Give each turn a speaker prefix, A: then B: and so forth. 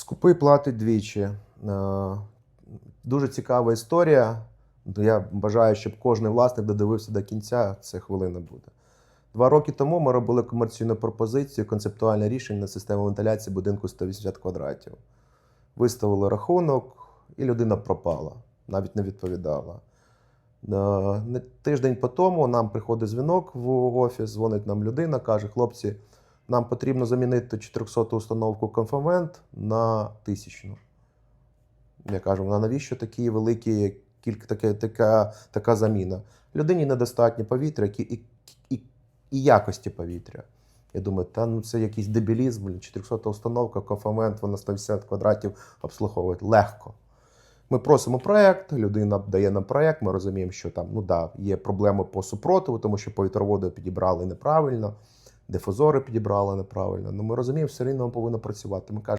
A: Скупий платить двічі. Е, Дуже цікава історія. Я бажаю, щоб кожен власник додивився до кінця. Це хвилина буде. Два роки тому ми робили комерційну пропозицію, концептуальне рішення на систему вентиляції будинку 180 квадратів. Виставили рахунок, і людина пропала, навіть не відповідала. Е, Тиждень по тому нам приходить дзвінок в офіс, дзвонить нам людина, каже: хлопці, нам потрібно замінити 400 установку конфамент на тисячну. Я кажу, а навіщо такі великі кілька, таке, така, така заміна? Людині недостатньо повітря і, і, і, і якості повітря. Я думаю, та ну це якийсь дебілізм, блін, 400 установка, конфамент, вона 150 квадратів обслуговують легко. Ми просимо проект, людина дає нам проект, ми розуміємо, що там ну да, є проблеми по супротиву, тому що повітроводи підібрали неправильно, дифузори підібрали неправильно. Ну ми розуміємо, все рівно повинно працювати. Ми кажемо,